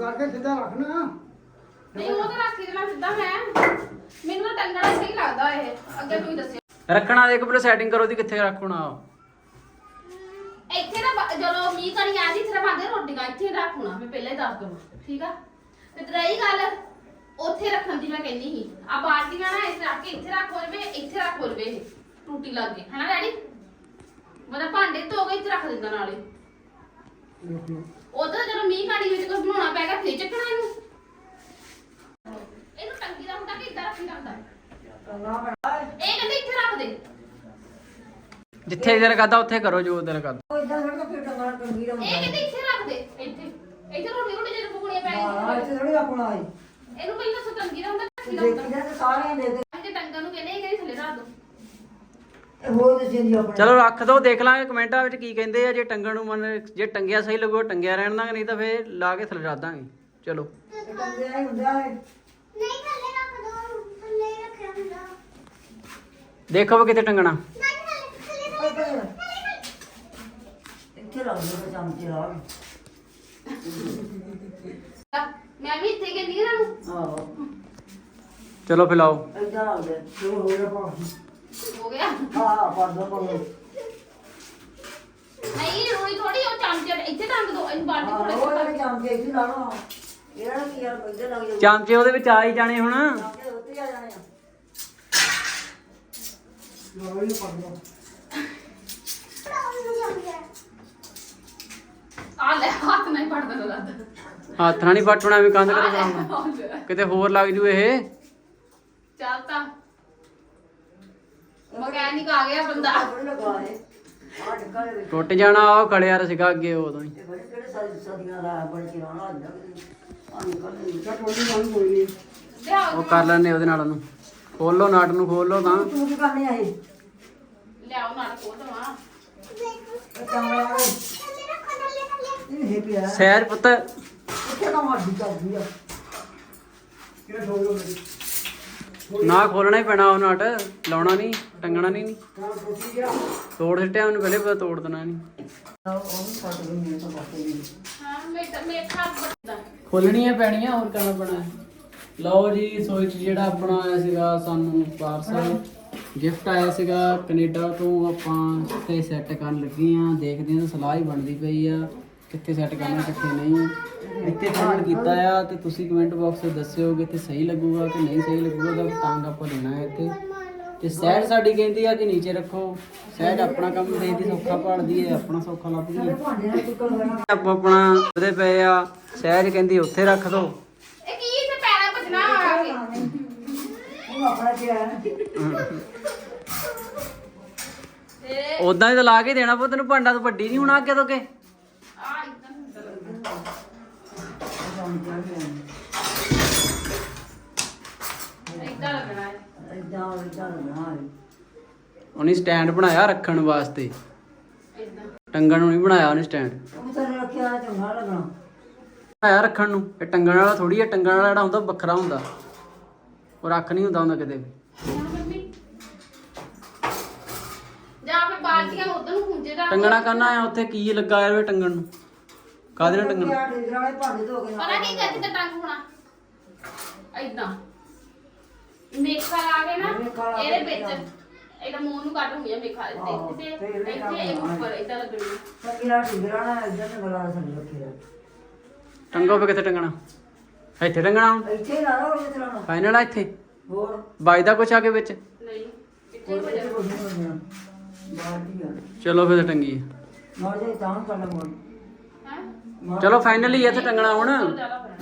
ਨਹੀਂ ਉਹ ਤਾਂ ਰੱਖੀ ਦੇਣਾ ਸਿੱਧਾ ਮੈਂ। ਮੈਨੂੰ ਤਾਂ ਟੰਗਣਾ ਸਹੀ ਲੱਗਦਾ ਇਹ। ਅੱਗੇ ਤੁਸੀਂ ਦੱਸਿਓ। ਰੱਖਣਾ ਦੇਖ ਪਹਿਲਾਂ ਸੈਟਿੰਗ ਕਰੋ ਦੀ ਕਿੱਥੇ ਰੱਖਣਾ ਇੱਥੇ ਨਾ ਜਦੋਂ ਮੀਂਹ ਕਣੀ ਆ ਜੀ ਇੱਥੇ ਬੰਦੇ ਰੋਟੀਆਂ ਇੱਥੇ ਰੱਖਣਾ ਮੈਂ ਪਹਿਲਾਂ ਹੀ ਦੱਸ ਦਵਾਂ ਠੀਕ ਆ? ਤੇ ਰਹੀ ਗੱਲ ਉੱਥੇ ਰੱਖਣ ਦੀ ਮੈਂ ਕਹਿੰਦੀ ਸੀ। ਆ ਬਾਲਟੀਆਂ ਨਾ ਇਸ ਰੱਖ ਕੇ ਇੱਥੇ ਰੱਖ ਹੋ ਜਵੇ ਇੱਥੇ ਰੱਖ ਹੋ ਜਵੇ ਇਹ। ਟੂਟੀ ਲੱਗ ਗਈ। ਹਨਾ ਡੈਡੀ? ਮਤਲਬ ਭਾਂਡੇ ਧੋ ਕੇ ਇੱਥੇ ਰੱਖ ਦਿੰਦਾ ਨਾਲੇ। ਉਧਰ ਜਦੋਂ ਮੀਂਹ ਕਾਣੀ ਵਿੱਚ ਕੁਝ ਬਣਾਉਣਾ ਪੈ ਗਿਆ ਫੇਰ ਚੱਕਣਾ ਇਹਨੂੰ। ਇਹਨੂੰ ਟੰਗੀ ਦਾ ਹੁੰਦਾ ਕਿ ਇਦਾਂ ਰੱਖੀ ਦਾ ਹੁੰਦਾ? ਇਹ ਕਹਿੰਦੇ ਇੱਥੇ ਰੱਖ ਦੇ। ਜਿੱਥੇ ਦਿਲ ਕਰਦਾ ਉੱਥੇ ਕਰੋ ਜੋ ਦਿਲ ਕਰਦਾ। ਟੰਗੀ ਇਹ ਕਹਿੰਦੇ ਇੱਥੇ ਰੱਖ ਦੇ ਇੱਥੇ। ਇੱਥੇ ਰੋਟੀ ਰੋਟੀ ਜਿਹੜੇ ਪਕੌੜੀਆਂ ਪੈ ਹਾਂ ਗਈਆਂ। ਇੱਥੇ ਥੋੜੀ ਆਪਣਾ ਆਈ ਇਹਨੂੰ ਪਹਿਲਾਂ ਸਤੰਗੀ ਦਾ ਹੁੰਦਾ ਰੱਖੀ ਦਾ ਹੁੰਦਾ ਦੇਖੀ ਤੇ ਸਾਰੇ ਦੇ ਦੇ ਜੇ ਟੰਗਾਂ ਨੂੰ ਕਹਿੰਦੇ ਇਹ ਕਹਿੰਦੇ ਥੱਲੇ ਰੱਖ ਦੋ ਦੇ ਆਪਣਾ ਚਲੋ ਰੱਖ ਦੋ ਦੇਖ ਲਾਂਗੇ ਕਮੈਂਟਾਂ ਵਿੱਚ ਕੀ ਕਹਿੰਦੇ ਆ ਜੇ ਟੰਗਣ ਨੂੰ ਮਨ ਜੇ ਟੰਗਿਆ ਸਹੀ ਲੱਗੂ ਟੰਗਿਆ ਰਹਿਣ ਦਾਂਗੇ ਨਹੀਂ ਤਾਂ ਫੇਰ ਲਾ ਕੇ ਥੱਲੇ ਰੱਖ ਦਾਂਗੇ। ਚਲੋ। ਇਹ ਟੰਗੇ ਆਈ ਹੁੰਦਾ ਹੈ ਨਹੀਂ ਥੱਲੇ ਰੱਖ ਦੋ ਥੱਲੇ ਰੱਖਿਆ ਹੁੰਦਾ ਦੇਖੋ ਵੀ ਕਿਤੇ ਟੰਗਣਾ ਨਹੀਂ ਥੱਲੇ ਥੱਲੇ ਇੱਥੇ ਲੱਗ ਜਾਂਦਾ ਚਮਚੇ ਨਾਲ ਮੈਂ ਵੀ ਇੱਥੇ ਕਹਿੰਦੀ ਆਹੋ ਚਲੋ ਫੇ ਲਾਓ ਇਦਾਂ ਪਾ ਹੋ ਗਿਆ। ਹਾਂ ਪਾ ਦੋ ਪਾ ਦੋ ਨਹੀਂ ਰੋਈ ਥੋੜੀ ਉਹ ਚਮਚੇ ਇੱਥੇ ਟੰਗ ਦੋ ਇਹਨੂੰ ਬਾਲਟੀ ਹਾਂ ਥੋੜੇ ਉਹ ਵਾਲੇ ਚਮਚੇ ਇੱਥੇ ਲਾ ਲਓ। ਇਹਨਾਂ ਕੀ ਯਾਰ ਇੱਧਰ ਲੱਗ ਜਾਊ ਚਾਮਚੇ ਉਹਦੇ ਵਿੱਚ ਆ ਹੀ ਜਾਣੇ ਹੁਣ। ਚਮਚੇ ਉੱਤੇ ਆ ਜਾਣੇ ਆ। ਲੋ ਇਹ ਪਾ ਦੋ ਆ ਲੈ ਹੱਥ ਨਹੀਂ ਪੜਦਾ ਲੱਗਦਾ ਹੱਥ ਨਾਲ ਨਹੀਂ ਪਟਣਾ ਵੀ ਕੰਧ ਕਰੇ ਬਣਾਉਣਾ ਕਿਤੇ ਹੋਰ ਲੱਗ ਜੂ ਇਹ। ਚੱਲ ਤਾਂ। ਮਕੈਨਿਕ ਆ ਗਿਆ ਬੰਦਾ। ਥੋੜੀ ਲਗਾ ਦੇ ਆ ਢੱਕਾ ਦੇ ਵਿੱਚ ਟੁੱਟ ਜਾਣਾ ਉਹ ਕੜਿਆ ਸੀਗਾ ਅੱਗੇ ਉਦੋਂ ਹੀ। ਇਹ ਬੜੇ ਕਿਹੜੇ ਸਾਰੀ ਸਦੀਆਂ ਦਾ ਬਣ ਕੇ ਆਉਣਾ ਅੱਜ ਤੱਕ ਆ ਨਿਕਲ ਨਹੀਂ ਚੱਟ ਕੋਈ ਨਹੀਂ ਕੋਈ ਨਹੀਂ। ਲਿਆਓ ਉਹ ਕਰ ਲੈਣੇ ਉਹਦੇ ਨਾਲ ਉਹਨੂੰ। ਖੋਲੋ ਨਾਟ ਨੂੰ ਖੋਲੋ ਤਾਂ। ਤੂੰ ਕੀ ਕਰਨੀ ਆ ਇਹ? ਲਿਆਓ ਨਾਲ ਖੋਲ ਦਵਾ। ਇਹ ਥੱਲੇ ਇਹ ਪਿਆ ਪੁੱਤ। ਉੱਥੇ ਕੰਮ ਅੱਡੀ ਕਰਦੀ ਆ। ਕਿਹਨੇ ਠੋਕ ਮੇਰੀ? ਨਾ ਖੋਲਣਾ ਹੀ ਪੈਣਾ ਉਹ ਨਾਟ ਲਾਉਣਾ ਨਹੀਂ। ਟੰਗਣਾ ਨਹੀਂ ਗਿਆ ਤੋੜ ਸਿੱਟਿਆ ਉਹਨੂੰ ਪਹਿਲੇ ਪਤਾ ਤੋੜ ਦੇਣਾ ਨਹੀਂ ਹਾਂ ਮੇਰਾ ਮੇਰਾ ਬੱਦਾ ਖੋਲਣੀਆਂ ਪੈਣੀਆਂ ਹੋਰ ਕਰਨਾ ਪੈਣਾ ਲਓ ਜੀ ਸੋਈ ਚ ਜਿਹੜਾ ਆਪਣਾ ਆਇਆ ਸੀਗਾ ਸਾਨੂੰ ਪਾਰਸਲ ਗਿਫਟ ਆਇਆ ਸੀਗਾ ਕੈਨੇਡਾ ਤੋਂ ਆਪਾਂ ਇੱਥੇ ਸੈੱਟ ਕਰਨ ਲੱਗੇ ਆ ਦੇਖਦੇ ਹਾਂ ਸਲਾਹ ਹੀ ਬਣਦੀ ਪਈ ਆ ਕਿੱਥੇ ਸੈੱਟ ਕਰਨਾ ਕਿੱਥੇ ਨਹੀਂ। ਇੱਥੇ ਕਮੈਂਟ ਕੀਤਾ ਆ ਤੇ ਤੁਸੀਂ ਕਮੈਂਟ ਬਾਕਸ ਵਿੱਚ ਦੱਸਿਓ ਕਿ ਇੱਥੇ ਸਹੀ ਲੱਗੂਗਾ ਕਿ ਨਹੀਂ ਸਹੀ ਲੱਗੂਗਾ ਤਾਂ ਟਾਂਗ ਆਪਾਂ ਦੇਣਾ ਹੈ ਇੱਥੇ। ਤੇ ਸਹਿਜ ਸਾਡੀ ਕਹਿੰਦੀ ਆ ਕਿ ਨੀਚੇ ਰੱਖੋ ਸਹਿਜ ਆਪਣਾ ਕੰਮ ਦੇਖਦੀ ਸੌਖਾ ਭਾਲਦੀ ਹੈ ਆਪਣਾ ਸੌਖਾ ਲੱਭਦੀ ਹੈ ਆਪਾਂ ਆਪਣਾ ਉਹਦੇ ਪਏ ਆ ਸਹਿਜ ਕਹਿੰਦੀ ਉੱਥੇ ਰੱਖ ਦੋ। ਇਹ ਕੀ ਇੱਥੇ ਪੈਰਾਂ ਭਜਣਾ ਆ ਕੇ? ਉਹ ਆਪਣਾ ਹੈ ਤੇ ਉਦਾਂ ਹੀ ਤਾਂ ਲਾ ਕੇ ਦੇਣਾ ਪੋ ਤੈਨੂੰ ਭਾਂਡਾ ਤਾਂ ਵੱਡੀ ਨਹੀਂ ਹੋਣਾ ਅੱਗੇ ਤੋਂ ਕੇ ਆ ਇਦਾਂ ਲੱਗਣਾ ਹੈ ਇਦਾਂ ਇਦਾਂ ਨਾ ਉਹਨੇ ਸਟੈਂਡ ਬਣਾਇਆ ਰੱਖਣ ਵਾਸਤੇ। ਇਦਾਂ ਟੰਗਣ ਨੂੰ ਨਹੀਂ ਬਣਾਇਆ ਉਹਨੇ ਸਟੈਂਡ। ਉਹ ਤਾਂ ਰੱਖਿਆ ਚੰਗਾ ਲੱਗਣਾ। ਬਣਾਇਆ ਰੱਖਣ ਨੂੰ। ਇਹ ਟੰਗਣ ਵਾਲਾ ਥੋੜੀ ਹੈ ਟੰਗਣ ਵਾਲਾ ਜਿਹੜਾ ਹੁੰਦਾ ਵੱਖਰਾ ਹੁੰਦਾ। ਉਹ ਰੱਖ ਨਹੀਂ ਹੁੰਦਾ ਹੁੰਦਾ ਕਿਤੇ ਵੀ। ਹੁਣ ਮੰਮੀ ਜਾਂ ਫਿਰ ਬਾਲਟੀਆਂ ਨੂੰ ਉਧਰ ਨੂੰ ਖੁੰਝੇ ਰੱਖ ਟੰਗਣਾ ਕਰਨਾ ਆ? ਉੱਥੇ ਕੀ ਲੱਗਾ ਯਾਰ ਵੇ ਟੰਗਣ ਨੂੰ? ਕਾਹਦੇ ਨਾਲ ਟੰਗਣਾ ਯਾਰ ਢੀਗਰਾਂ ਵਾਲੇ ਭਾਂਡੇ ਧੋ ਕੇ ਪਤਾ ਕੀ ਕਰ ਤੇ ਟੰਗ ਹੋਣਾ? ਇਦਾਂ ਮੇਖਾ ਲਾ ਕੇ ਨਾ ਮੇਖਾ ਲਾ ਕੇ ਇਹਦੇ ਵਿੱਚ ਇਹਦਾ ਮੂੰਹ ਨੂੰ ਕੱਟ ਹੋਈਆ ਮੇਖਾ ਆਹੋ, ਇੱਥੇ ਫਿਰ ਤੇ ਇੱਥੇ ਇਹ ਉੱਪਰ ਇਦਾਂ ਲੱਗਣੀ ਪੱਕੀਆਂ ਢੀਗਰਾਂ ਨਾਲ ਇਦਾਂ ਨੇ ਬਲਾ ਸੰਗ ਰੱਖਿਆ ਟੰਗੋ ਫੇ ਕਿੱਥੇ ਟੰਗਣਾ? ਇੱਥੇ ਟੰਗਣਾ ਹੁਣ? ਇੱਥੇ ਹੀ ਲਾ ਲਓ ਇੱਥੇ ਲਾਣਾ ਫਾਈਨਲ ਆ ਇੱਥੇ? ਹੋਰ? ਵੱਜਦਾ ਕੁਛ ਆ ਕੇ ਵਿੱਚ? ਨਹੀਂ ਇੱਥੇ ਕੋਈ ਹੋ ਇੱਥੇ ਜਾਣਾ। ਕੁਝ ਨਹੀਂ ਹੋਣਾ। ਬਾਲਟੀ ਆ? ਚਲੋ ਫਿਰ ਟੰਗੀ ਨਾ ਜੇ ਤਾਂ ਕਰ ਲਵਾਂ ਹੈ? ਚਲੋ ਫਾਈਨਲੀ ਇੱਥੇ ਟੰਗਣਾ ਹੁਣ।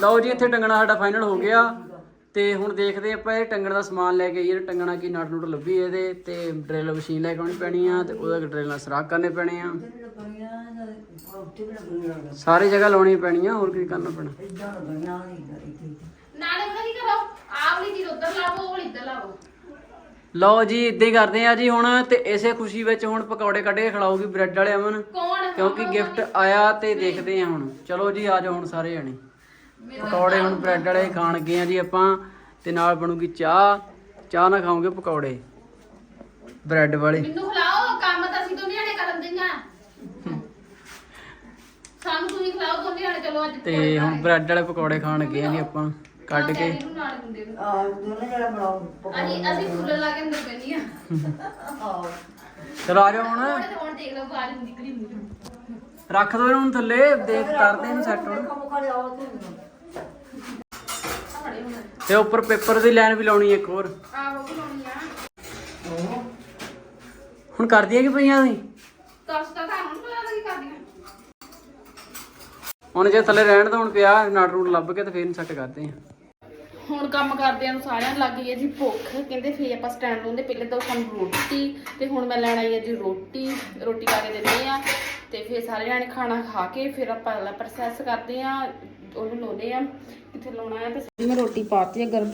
ਲਓ ਜੀ ਇੱਥੇ ਟੰਗਣਾ ਸਾਡਾ ਫਾਈਨਲ ਹੋ ਗਿਆ। ਤੇ ਹੁਣ ਦੇਖਦੇ ਆਪਾਂ ਇਹ ਟੰਗਣ ਦਾ ਸਮਾਨ ਲੈ ਕੇ ਆਈਏ ਟੰਗਣਾ ਕੀ ਨਟ ਨੂਟ ਲੱਭੀ ਇਹਦੇ ਤੇ ਡਰਿਲ ਮਸ਼ੀਨ ਲੈ ਕੇ ਆਉਣੀ ਪੈਣੀ ਆ ਤੇ ਉਹਦਾ ਡਰਿਲ ਨਾਲ ਸਰਾਖ ਕਰਨੇ ਪੈਣੇ ਆ। ਸਾਰੀ ਜਗ੍ਹਾ ਲਾਉਣੀ ਪੈਣੀਆਂ ਹੋਰ ਕੀ ਕਰਨਾ ਪੈਣਾ। ਇਦਾਂ ਲੱਗਣੀਆਂ ਨਹੀਂ ਇੱਥੇ ਨਾਲੇ ਪਤਾ ਕੀ ਕਰੋ ਆਹ ਵਾਲੀ ਚੀਜ਼ ਉੱਧਰ ਲਾਵੋ ਉਹ ਵਾਲੀ ਇੱਧਰ ਲਾਵੋ। ਲਓ ਜੀ ਇਦਾਂ ਹੀ ਕਰਦੇ ਆ ਜੀ ਹੁਣ ਤੇ ਇਸੇ ਖੁਸ਼ੀ ਵਿੱਚ ਹੁਣ ਪਕੌੜੇ ਕੱਢ ਕੇ ਖਿਲਾਊਗੀ ਬ੍ਰੈਡ ਵਾਲੇ ਅਮਨ ਕਿਉਂਕਿ ਗਿਫਟ ਆਇਆ ਤੇ ਦੇਖਦੇ ਆ ਹੁਣ। ਚਲੋ ਜੀ ਆ ਜਾਓ ਹੁਣ ਸਾਰੇ ਜਣੇ। ਪਕੌੜੇ ਹੁਣ ਬ੍ਰੈਡ ਵਾਲੇ ਖਾਣ ਲੱਗੇ ਆ ਜੀ ਆਪਾਂ ਤੇ ਨਾਲ ਬਣੂਗੀ ਚਾਹ। ਚਾਹ ਨਾਲ ਖਾਓਗੇ ਪਕੌੜੇ ਬ੍ਰੈਡ ਵਾਲੇ। ਮੈਨੂੰ ਖਿਲਾਓ ਕੰਮ ਤਾਂ ਅਸੀਂ ਦੋਨੇ ਜਣੇ ਕਰਨ ਦਈਆਂ ਸਾਨੂੰ ਤੁਸੀਂ ਖਿਲਾਓ ਦੋਨੇ ਜਣੇ ਚਲੋ ਅੱਜ ਤੇ ਹੁਣ ਬ੍ਰੈਡ ਵਾਲੇ ਪਕੌੜੇ ਖਾਣ ਲੱਗੇ ਆ ਜੀ ਆਪਾਂ ਕੱਢ ਕੇ। ਡੈਡੀ ਨੂੰ ਨਾਲ ਦਿੰਦੇ ਨੂੰ। ਆ ਦੋਨੇ ਜਣੇ ਬਣਾਓ ਅਸੀਂ ਅਸੀਂ ਕੂਲਰ ਲਾ ਕੇ ਅੰਦਰ ਬੈਠੀਆਂ ਆਓ ਚਲੋ ਆ ਜਾਓ ਹੁਣ। ਹੁਣ ਤੇ ਹੁਣ ਦੇਖ ਲਓ ਬਾਹਰ ਨੂੰ ਨਿਕਲੀ ਮੂੰਹ ਰੱਖ ਦੋ ਇਹਨਾਂ ਥੱਲੇ ਦੇਖ ਕਰਦੇ ਇਹਨੂੰ ਸੈੱਟ ਹੁਣ। ਆਓ ਤੇ ਹੁਣ ਤੇ ਉੱਪਰ ਪੇਪਰ ਦੀ ਲਾਈਨ ਵੀ ਲਾਉਣੀ ਇੱਕ ਹੋਰ। ਆਹੋ ਵੀ ਲਾਉਣੀ ਆ। ਹੁਣ ਕਰਦੀਆਂ ਕੀ ਪਈਆਂ ਤੁਸੀਂ ਦੱਸ ਤਾਂ ਤੁਹਾਨੂੰ ਨੀ ਪਤਾ ਕੀ ਕਰਦੀਆਂ। ਹੁਣ ਜੇ ਥੱਲੇ ਰਹਿਣ ਤਾਂ ਹੁਣ ਪਿਆ ਨਾਟ ਰੂਟ ਲੱਭ ਕੇ ਤੇ ਫੇਰ ਸੈੱਟ ਕਰਦੇ ਆ। ਹੁਣ ਕੰਮ ਕਰਦਿਆਂ ਨੂੰ ਸਾਰਿਆਂ ਨੂੰ ਲੱਗ ਗਈ ਹੈ ਜੀ ਭੁੱਖ। ਕਹਿੰਦੇ ਫੇਰ ਆਪਾਂ ਸਟੈਂਡ ਲਾਉਂਦੇ ਪਹਿਲੇ ਤਾਂ ਸਾਨੂੰ ਰੋਟੀ ਤੇ ਹੁਣ ਮੈਂ ਲੈਣ ਆਈ ਹਾਂ ਜੀ ਰੋਟੀ। ਰੋਟੀ ਖਾ ਕੇ ਦਿੰਦੇ ਆ ਤੇ ਫੇਰ ਸਾਰੇ ਜਾਣੇ ਖਾਣਾ ਖਾ ਕੇ ਫਿਰ ਆਪਾਂ ਅਗਲਾ ਪ੍ਰੋਸੈਸ ਕਰਦੇ ਆ। ਉਹਨੂੰ ਲਾਉਂਦੇ ਆ ਕਿੱਥੇ ਲਾਉਣਾ ਹੈ ਤੇ ਮੈਂ ਰੋਟੀ ਪਾਤੀ ਹੈ ਗਰਮ।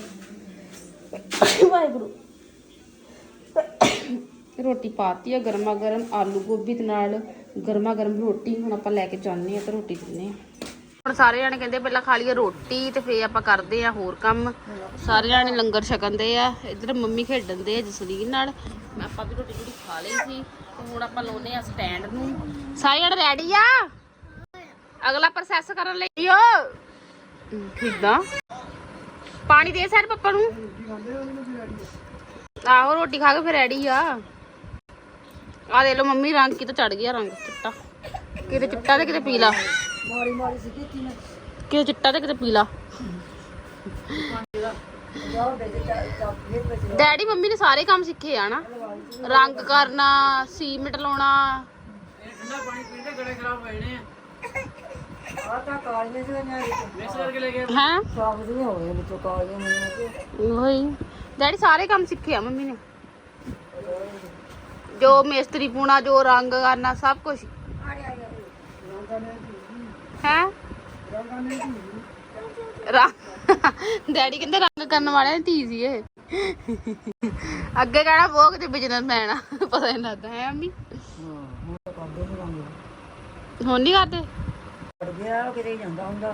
ਵਾਹਿਗੁਰੂ। ਰੋਟੀ ਪਾਤੀ ਆ ਗਰਮਾ ਗਰਮ ਆਲੂ ਗੋਭੀ ਦੇ ਨਾਲ ਗਰਮਾ ਗਰਮ ਰੋਟੀ ਹੁਣ ਆਪਾਂ ਲੈ ਕੇ ਜਾਂਦੇ ਆ ਤੇ ਰੋਟੀ ਦਿੰਦੇ ਆ। ਹੁਣ ਸਾਰੇ ਜਾਣੇ ਕਹਿੰਦੇ ਪਹਿਲਾਂ ਖਾ ਲਈਏ ਰੋਟੀ ਤੇ ਫੇਰ ਆਪਾਂ ਕਰਦੇ ਆ ਹੋਰ ਕੰਮ। ਸਾਰੇ ਜਾਣੇ ਲੰਗਰ ਛਕਣਦੇ ਆ ਇੱਧਰ ਮੰਮੀ ਖੇਡਣ ਦੇ ਆ ਜਸਲੀਨ ਨਾਲ। ਮੈਂ ਆਪਾਂ ਵੀ ਰੋਟੀ ਜਿਹੜੀ ਖਾ ਲਈ ਸੀ ਤੇ ਹੁਣ ਆਪਾਂ ਲਾਉਨੇ ਆ ਸਟੈਂਡ ਨੂੰ। ਸਾਰੇ ਜਾਣੇ ਰੈਡੀ ਆ? ਅਗਲਾ ਪ੍ਰੋਸੈਸ ਕਰਨ ਲਈ ਓ ਕਿਦਾਂ? ਪਾਣੀ ਦੇ ਸਾਰੇ ਪੱਪਾ ਨੂੰ। ਆਹੋ ਰੋਟੀ ਖਾ ਕੇ ਫਿਰ ਰੈਡੀ ਆ। ਆ ਦੇ ਲੋ ਮੰਮੀ ਰੰਗ ਕਿਤੇ ਚੜ ਗਿਆ ਰੰਗ ਚਿੱਟਾ। ਕਿਤੇ ਚਿੱਟਾ ਤੇ ਕਿਤੇ ਪੀਲਾ। ਮਾਰੀ ਮਾਰੀ ਸੀ ਕੀਤੀ ਨੇ ਕਿਤੇ ਚਿੱਟਾ ਤੇ ਕਿਤੇ ਪੀਲਾ। ਡੈਡੀ ਮੰਮੀ ਨੇ ਸਾਰੇ ਕੰਮ ਸਿੱਖੇ ਆ ਨਾ। ਰੰਗ ਕਰਨਾ ਸੀਮਿੰਟ ਲਾਉਣਾ। ਠੰਡਾ ਪਾਣੀ ਪੀਂਦੇ ਗਲੇ ਖਰਾਬ ਹੋ ਜਾਣੇ ਆ ਆ ਤਾਂ ਕਾਲੀਆਂ ਜਿਹੀਆਂ ਨੇ ਹੈ? ਉਹੀ। ਡੈਡੀ ਸਾਰੇ ਕੰਮ ਸਿੱਖੇ ਆ ਮੰਮੀ ਨੇ। ਜੋ ਮੇਸਤਰੀ ਪੂਣਾ ਜੋ ਰੰਗ ਕਰਨਾ ਸਭ ਕੁਝ ਹੈ? ਡੈਡੀ ਕਹਿੰਦੇ ਰੰਗ ਕਰਨ ਵਾਲਿਆਂ ਦੀ ਧੀ ਸੀ ਇਹ। ਅੱਗੇ ਕਹਿਣਾ ਬਹੁਤ ਤੇ ਬਿਜ਼ਨਸਮੈਨ ਆ। ਪਤਾ ਨਹੀਂ ਲੱਗਦਾ ਹੈ ਮੰਮੀ? ਹੁਣ ਨਹੀਂ ਕਰਦੇ? ਗਿਆ ਕਿਤੇ ਹੀ ਜਾਂਦਾ ਹੁੰਦਾ।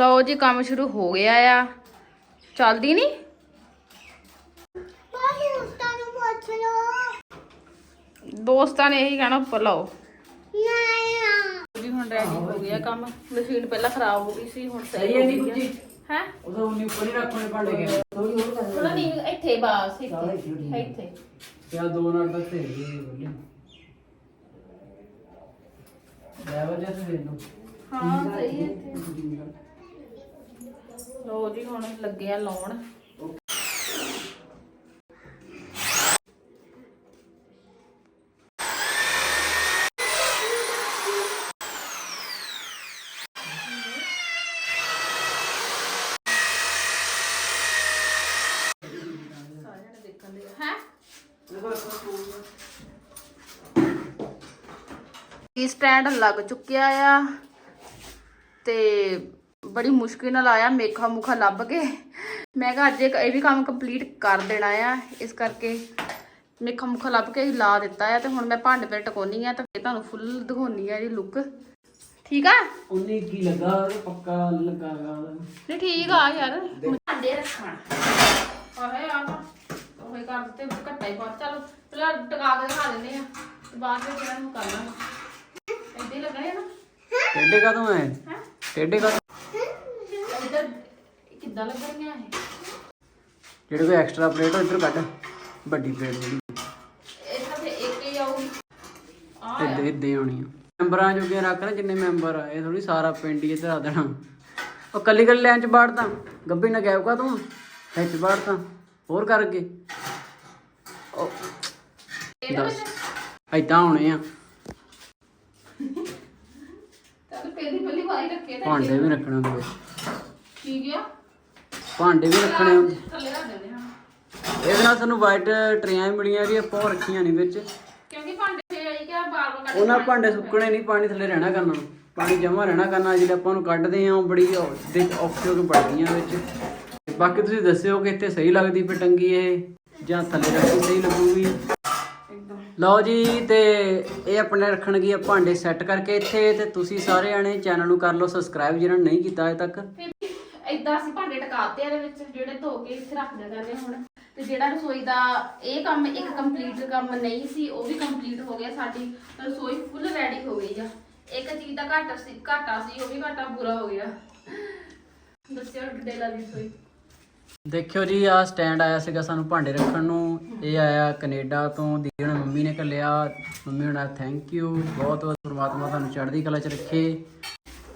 ਲਓ ਜੀ ਕੰਮ ਸ਼ੁਰੂ ਹੋ ਗਿਆ ਆ। ਚੱਲਦੀ ਨਹੀਂ ਬਾਕੀ ਉਸਤਾਂ ਨੂੰ ਪੁੱਛ ਲਓ। ਦੋਸਤਾਂ ਨੇ ਇਹੀ ਕਹਿਣਾ ਉੱਪਰ ਲਾਓ। ਨਹੀਂ ਆ। ਜੀ ਹੁਣ ਰੈਡੀ ਹੋ ਗਿਆ ਕੰਮ। ਮਸ਼ੀਨ ਪਹਿਲਾਂ ਖਰਾਬ ਹੋ ਗਈ ਸੀ ਹੁਣ ਸਹੀ ਹੈ ਨਹੀਂ ਕੁਝ ਹੈ? ਉਹਦਾ ਉਨੀ ਉੱਪਰ ਹੀ ਰੱਖਣੇ ਭਾਂਡੇ ਕੇ ਥੋੜੀ ਹੋਰ ਕਰ ਥੋੜਾ ਨਹੀਂ ਇੱਥੇ ਬਾਸ ਸਾਰੇ ਇੱਥੇ ਛੁੱਟੀ ਇੱਥੇ। ਯਾ ਦੋ ਨਾਲ ਤਾਂ ਤੇ ਬੋਲੀ ਲੈ ਤੇ ਹਾਂ ਸਹੀ ਹੈ। ਇੱਥੇ ਲਓ ਜੀ ਹੁਣ ਲੱਗੇ ਆ ਲਾਉਣ ਹੈ ਇਹ ਸਟੈਂਡ ਲੱਗ ਚੁੱਕਿਆ ਆ ਤੇ ਬੜੀ ਮੁਸ਼ਕਿਲ ਨਾਲ ਆਇਆ ਮੇਖਾ ਮੁਖਾ ਲੱਭ ਕੇ। ਮੈਂ ਕਿਹਾ ਅੱਜ ਇੱਕ ਇਹ ਵੀ ਕੰਮ ਕੰਪਲੀਟ ਕਰ ਦੇਣਾ ਆ। ਇਸ ਕਰਕੇ ਮੇਖਾ ਮੁਖਾ ਲੱਭ ਕੇ ਲਾ ਦਿੱਤਾ ਆ ਤੇ ਹੁਣ ਮੈਂ ਭਾਂਡੇ ਤੇ ਟਕਾਉਣੀ ਆ ਤਾਂ ਫਿਰ ਤੁਹਾਨੂੰ ਫੁੱਲ ਦਿਖਾਉਣੀ ਆ ਇਹਦੀ ਲੁੱਕ ਠੀਕ ਆ? ਉਨੀ ਕੀ ਲੱਗਾ? ਪੱਕਾ ਲੱਗਾ ਨਹੀਂ ਠੀਕ ਆ ਯਾਰ। ਭਾਂਡੇ ਰੱਖਣਾ। ਆਹੇ ਆ ਤਾਂ ਉਹੇ ਕਰ ਦਿੱਤੇ ਘੱਟਾ ਹੀ ਬਾਅਦ ਚਲੋ ਪਹਿਲਾਂ ਟਕਾ ਕੇ ਦਿਖਾ ਦਿੰਦੇ ਆ। ਤੇ ਬਾਅਦ ਵਿੱਚ ਇਹਨਾਂ ਨੂੰ ਕਰ ਹੀ ਲੱਗਣੇ ਨਾ? ਟੇਡੇ ਹੈ? ਟੇਡੇ ਕਾ ਇੱਧਰ ਕਿੱਦਾਂ ਲੱਗਣੀਆਂ ਇਹ? ਜਿਹੜੇ ਕੋਈ ਐਕਸਟਰਾ ਪਲੇਟ ਹੋ ਇੱਧਰ ਕੱਢ। ਵੱਡੀ ਪਲੇਟ ਜਿਹੜੀ। ਇਹ ਤਾਂ ਫਿਰ ਇੱਕ ਹੀ ਆਊਗੀ। ਆ। ਇੱਦਾਂ ਇੱਦਾਂ ਆਉਣੀ ਆ। ਮੈਂਬਰਾਂ ਜੋਗੇ ਰੱਖ ਲੈ ਜਿੰਨੇ ਮੈਂਬਰ ਆ। ਇਹ ਥੋੜੀ ਸਾਰਾ ਪਿੰਡ ਹੀ ਇੱਧਰ ਆ ਦੇਣਾ। ਉਹ ਕੱਲੀ ਕੱਲੀ ਲੈਣ ਚ ਬਾੜਦਾ ਗੱਬੀ ਨਾ ਗਾਇਬ ਕਾ ਤੂੰ ਵਿੱਚ ਬਾੜਦਾ ਹੋਰ ਕਰ ਅੱਗੇ ਉਹ ਦੱਸ। ਹੋਣੇ ਆ ਤਾਂ ਪਹਿਲੀ ਪਹਿਲੀ ਵਾਰੀ ਰੱਖੇ ਤਾਂ ਭਾਂਡੇ ਵੀ ਰੱਖਣੇ ਹੁੰਦੇ ਵਿੱਚ ਠੀਕ ਆ ਭਾਂਡੇ ਵੀ ਰੱਖਣੇ ਹੁੰਦੇ ਥੱਲੇ ਰੱਖ ਦਿੰਦੇ ਹਾਂ ਇਹਦੇ ਨਾਲ ਸਾਨੂੰ ਵਾਈਟ ਟਰੇਆਂ ਮਿਲੀਆਂ ਜਿਹੜੀਆਂ ਆਪਾਂ ਉਹ ਰੱਖੀਆਂ ਨਹੀਂ ਵਿੱਚ। ਕਿਉਂਕਿ ਭਾਂਡੇ ਫੇਰ ਆਈ ਕਿ ਬਾਰ ਬਾਰ ਕੱਢ ਉਹਨਾਂ ਭਾਂਡੇ ਸੁੱਕਣੇ ਨਹੀਂ ਪਾਣੀ ਥੱਲੇ ਰਹਿਣਾ ਕਰਨਾ। ਪਾਣੀ ਜਮਾ ਰਹਿਣਾ ਕਰਨਾ ਜਿਹੜੇ ਆਪਾਂ ਨੂੰ ਕੱਢਦੇ ਆ ਉਹ ਬੜੀ ਦਿੱਕ ਔਖੀ ਹੋ ਕੇ ਪੜਦੀਆਂ ਵਿੱਚ। ਬਾਕੀ ਤੁਸੀਂ ਦੱਸਿਓ ਕਿ ਇੱਥੇ ਸਹੀ ਲੱਗਦੀ ਪਟੰਗੀ ਇਹ ਜਾਂ ਥੱਲੇ ਰੱਖੀ ਸਹੀ ਲੱਗੂਗੀ। ਲਓ ਜੀ, ਤੇ ਇਹ ਆਪਣੇ ਰੱਖਣਗੇ ਭਾਂਡੇ ਸੈੱਟ ਕਰਕੇ ਇੱਥੇ, ਤੇ ਤੁਸੀਂ ਸਾਰੇ ਆਣੇ ਚੈਨਲ ਨੂੰ ਕਰ ਲਓ ਸਬਸਕ੍ਰਾਈਬ ਜਿਹਨਾਂ ਨੇ ਨਹੀਂ ਕੀਤਾ ਅਜੇ ਤੱਕ। ਇਦਾਂ ਅਸੀਂ ਭਾਂਡੇ ਟਕਾਤੇ ਇਹਦੇ ਵਿੱਚ, ਜਿਹੜੇ ਧੋ ਕੇ ਇੱਥੇ ਰੱਖ ਦਿਆ ਕਰਦੇ ਹੁਣ। ਤੇ ਜਿਹੜਾ ਰਸੋਈ ਦਾ ਇਹ ਕੰਮ, ਇੱਕ ਕੰਪਲੀਟ ਕੰਮ ਨਹੀਂ ਸੀ, ਉਹ ਵੀ ਕੰਪਲੀਟ ਹੋ ਗਿਆ ਸਾਡੀ। ਰਸੋਈ ਫੁੱਲ ਰੈਡੀ ਹੋ ਗਈ ਆ। ਇੱਕ ਚੀਜ਼ ਦਾ ਘਾਟਾ ਸੀ ਘਾਟਾ ਸੀ, ਉਹ ਵੀ ਘਾਟਾ ਪੂਰਾ ਹੋ ਗਿਆ। ਦੱਸਿਓ ਕਿੱਡੇ ਲੱਗੀ ਰਸੋਈ। ਦੇਖਿਓ ਜੀ ਆ ਸਟੈਂਡ ਆਇਆ ਸੀਗਾ ਸਾਨੂੰ ਭਾਂਡੇ ਰੱਖਣ ਨੂੰ। ਇਹ ਆਇਆ ਕੈਨੇਡਾ ਤੋਂ। ਦੀਦੀ ਹੁਣ ਮੰਮੀ ਨੇ ਘੱਲਿਆ। ਮੰਮੀ ਹੁਣਾਂ ਥੈਂਕ ਯੂ ਬਹੁਤ ਬਹੁਤ ਪ੍ਰਮਾਤਮਾ ਤੁਹਾਨੂੰ ਚੜ੍ਹਦੀ ਕਲਾ 'ਚ ਰੱਖੇ।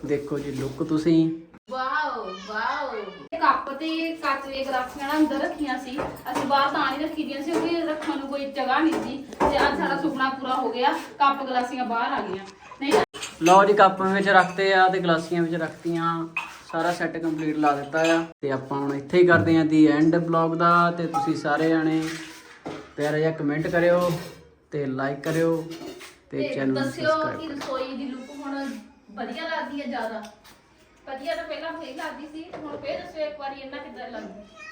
ਦੇਖੋ ਜੀ ਲੁੱਕ ਤੁਸੀਂ। ਵਾਓ ਵਾਓ ਇਹ ਕੱਪ ਤੇ ਕੱਚ ਦੀਆਂ ਗਲਾਸੀਆਂ ਅੰਦਰ ਰੱਖੀਆਂ ਸੀ। ਅਸੀਂ ਬਾਹਰ ਤਾਂ ਨਹੀਂ ਰੱਖੀ ਦੀਆਂ ਸੀ ਕਿਉਂਕਿ ਰੱਖਣ ਨੂੰ ਕੋਈ ਜਗ੍ਹਾ ਨਹੀਂ ਸੀ। ਤੇ ਅੱਜ ਸਾਡਾ ਸੁਪਨਾ ਪੂਰਾ ਹੋ ਗਿਆ। ਕੱਪ ਗਲਾਸੀਆਂ ਬਾਹਰ ਆ ਗਈਆਂ। ਨਹੀਂ ਲਓ ਜੀ ਕੱਪ ਵਿੱਚ ਰੱਖਤੇ ਆ ਤੇ ਗਲਾਸੀਆਂ ਵਿੱਚ ਰੱਖਤੀਆਂ। ਸਾਰਾ ਸੈੱਟ ਕੰਪਲੀਟ ਲਾ ਦਿੱਤਾ ਆ। ਤੇ ਆਪਾਂ ਹੁਣ ਇੱਥੇ ਹੀ ਕਰਦੇ ਆਂ ਦੀ ਐਂਡ ਬਲੌਗ ਦਾ। ਤੇ ਤੁਸੀਂ ਸਾਰੇ ਜਾਣੇ ਪਿਆਰਾ ਜਿਹਾ ਕਮੈਂਟ ਕਰਿਓ ਤੇ ਲਾਈਕ ਕਰਿਓ ਤੇ ਚੈਨਲ ਨੂੰ ਦੱਸਿਓ ਕਿ ਰਸੋਈ ਦੀ ਲੁੱਕ ਹੁਣ ਵਧੀਆ ਲੱਗਦੀ ਹੈ ਜ਼ਿਆਦਾ। ਵਧੀਆ ਤਾਂ ਪਹਿਲਾਂ ਸਹੀ ਲੱਗਦੀ ਸੀ ਹੁਣ ਫੇਰ ਦੱਸਿਓ ਇੱਕ ਵਾਰੀ ਇਹਨਾਂ ਕਿੱਦਾਂ ਲੱਗਦੀ?